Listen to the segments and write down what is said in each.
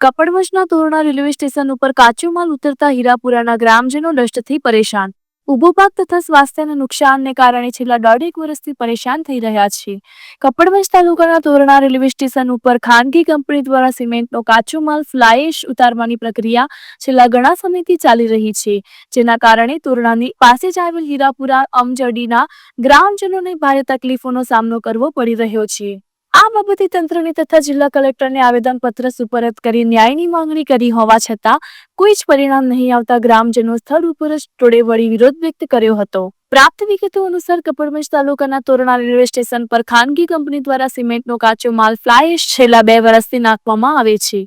કપડવંજના Torna railway station ઉપર કાચો માલ ઉતરતા હીરાપુરાના ગ્રામજનો દષ્ટથી પરેશાન. ઊભો પાક તથા સ્વાસ્થ્યના નુકસાનને કારણે છેલ્લા દોઢેક વર્ષથી પરેશાન થઈ રહ્યા છે. કપડવંજ તાલુકાના તોરણા રેલવે સ્ટેશન ઉપર ખાનગી કંપની દ્વારા સિમેન્ટનો કાચો માલ ફ્લાયશ ઉતારવાની પ્રક્રિયા છેલ્લા ઘણા સમયથી ચાલી રહી છે. જેના કારણે તોરણાની પાસે જ આવેલ હીરાપુરા, અમજડીના ગ્રામજનોને ભારે તકલીફોનો સામનો કરવો પડી રહ્યો છે. આ બાબતે તંત્રને તથા જિલ્લા કલેક્ટરને આવેદનપત્ર સુપરત કરી ન્યાયની માંગણી કરી હોવા છતાં કોઈ જ પરિણામ નહીં આવતા ગ્રામજનો સ્થળ ઉપર જ ટોળે વળી વિરોધ વ્યક્ત કર્યો હતો. પ્રાપ્ત વિગતો અનુસાર કપડવંજ તાલુકાના તોરણા રેલવે સ્ટેશન પર ખાનગી કંપની દ્વારા સિમેન્ટનો કાચો માલ ફ્લાયેશ છેલ્લા બે વર્ષથી નાખવામાં આવે છે.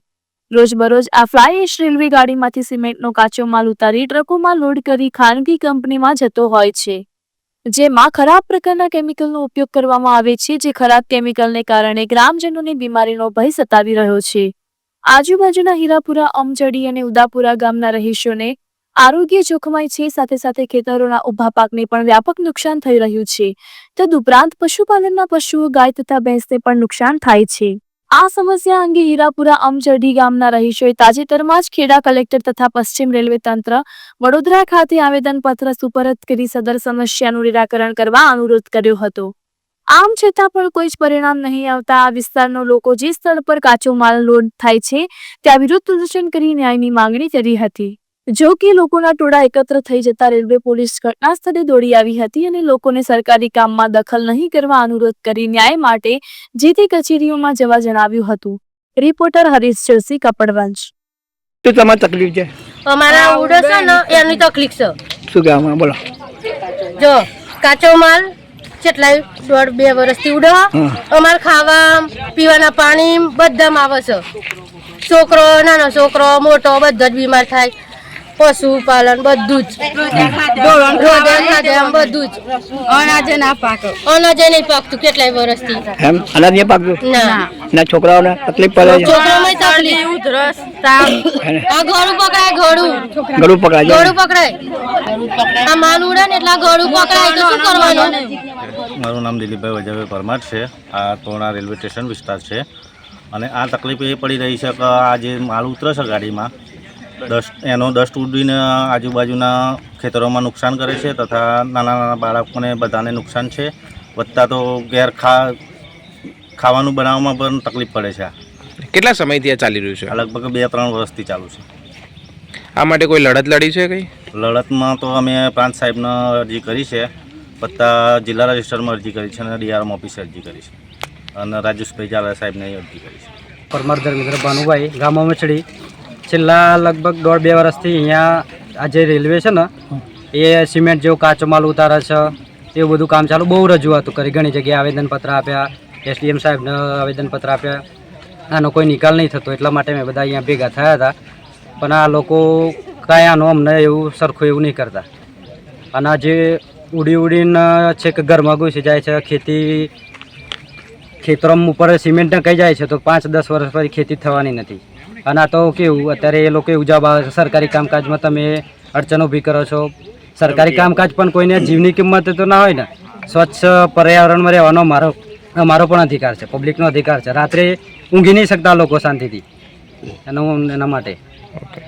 રોજબરોજ આ ફ્લાયેશ રેલવે ગાડીમાંથી સિમેન્ટનો કાચો માલ ઉતારી ટ્રકોમાં લોડ કરી ખાનગી કંપનીમાં જતો હોય છે. જેમાં ખરાબ પ્રકારના કેમિકલનો ઉપયોગ કરવામાં આવે છે, જે ખરાબ કેમિકલને કારણે ગ્રામજનોને બીમારીનો ભય સતાવી રહ્યો છે. આજુબાજુના હીરાપુરા, અમજડી અને ઉદાપુરા ગામના રહીશોને આરોગ્ય જોખમાય છે, સાથે સાથે ખેતરોના ઊભા પાકને પણ વ્યાપક નુકસાન થઈ રહ્યું છે. તદુપરાંત પશુપાલનના પશુઓ ગાય તથા ભેંસને પણ નુકસાન થાય છે. આ સમસ્યા અંગે હીરાપુરા અમજરઢી ગામના રહીશોએ તાજેતરમાં જ ખેડા કલેક્ટર તથા પશ્ચિમ રેલવે તંત્ર વડોદરા ખાતે આવેદનપત્ર સુપરત કરી સદર સમસ્યાનું નિરાકરણ કરવા અનુરોધ કર્યો હતો. આમ છતાં પણ કોઈ જ પરિણામ નહીં આવતા આ વિસ્તારના લોકો જે સ્થળ પર કાચો માલ લોડ થાય છે, ત્યાં વિરોધ પ્રદર્શન કરી ન્યાયની માંગણી કરી હતી. જો કે લોકોના ટોળા એકત્ર થઈ જતા રેલવે પોલીસ ઘટના સ્થળે દોડી આવી હતી અને લોકોને સરકારી કામમાં દખલ નહીં કરવા અનુરોધ કરી ન્યાય માટે જે તે કચેરીઓમાં જવા જણાવ્યું હતું. રિપોર્ટર હરીશ જોશી કપડવંશ શું તમારી તકલીફ છે? અમારા ઉડો છે ને એની તકલીફ છે. શું કહેવામાં બોલો. જો કાચો માલ કેટલાય દોઢ બે વર્ષથી ઉડો અમાર અમારે ખાવા પીવાના પાણી બધામાં આવે છે. છોકરો નાનો છોકરો મોટો બધા જ બીમાર થાય. પશુપાલન બધું જ. બધું જ. અનાજે ના પાક અનાજે નહીં પાકતું કેટલાય વર્ષથી એમ? અનાજ નહીં પાકતું? ના. એના છોકરાઓને તકલીફ પડે છે. છોકરામાં તકલીફ. એને? આ ઘોડું પકડાય ઘોડું ગળું પકડાય ઘોડું પકડાય. આ માલ ઉડે ને એટલે ઘોડું પકડાય તો શું કરવાનું? મારું નામ દિલીપભાઈ વૈજયભાઈ પરમાર છે. આ તોણા રેલવે સ્ટેશન વિસ્તાર છે. અને આ તકલીફ એ પડી રહી છે કે આ જે માલ ઉતરે છે ગાડીમાં ડસ્ટ એનો ડસ્ટ ઉડીને આજુબાજુના ખેતરોમાં નુકસાન કરે છે તથા નાના નાના બાળકોને બધાને નુકસાન છે. વધતા તો ઘેર ખા ખાવાનું બનાવવામાં પણ તકલીફ પડે છે કેટલા સમયથી આ ચાલી રહ્યું છે? આ લગભગ બે ત્રણ વર્ષથી ચાલુ છે. આ માટે કોઈ લડત લડી છે કઈ? લડતમાં તો અમે પ્રાંત સાહેબને અરજી કરી છે વત્તા જિલ્લા રજિસ્ટરમાં અરજી કરી છે અને ડીઆરએમ ઓફિસે અરજી કરી છે. અને રાજેશભાઈ ઝાલા સાહેબને અરજી કરી છે. પરમાર ધર્મેન્દ્ર ભાનુભાઈ ગામ અમચડી છેલ્લા લગભગ દોઢ બે વર્ષથી અહીંયા આ જે રેલવે છે ને એ સિમેન્ટ જેવો કાચો માલ ઉતારે છે એવું બધું કામ ચાલુ બહુ રજૂઆતો કરી ઘણી જગ્યાએ આવેદનપત્ર આપ્યા એસડીએમ સાહેબને આવેદનપત્ર આપ્યા. આનો કોઈ નિકાલ નહીં થતો એટલા માટે મેં બધા અહીંયા ભેગા થયા હતા. પણ આ લોકો કાંઈ આનો અમને એવું સરખું એવું નહીં કરતા. અને આ જે ઉડી ઉડીને છેક ઘરમાં ઘૂસી જાય છે ખેતી ખેતરમ ઉપર સિમેન્ટ કઈ જાય છે તો પાંચ દસ વર્ષ પછી ખેતી થવાની નથી. અને આ તો કેવું, અત્યારે એ લોકો એવું જવાબ આવે છે સરકારી કામકાજમાં તમે અડચણ ઊભી કરો છો. સરકારી કામકાજ પણ કોઈને જીવની કિંમત તો ના હોય ને, સ્વચ્છ પર્યાવરણમાં રહેવાનો મારો મારો પણ અધિકાર છે, પબ્લિકનો અધિકાર છે. રાત્રે ઊંઘી નહીં શકતા લોકો શાંતિથી. એનો એના માટે. ઓકે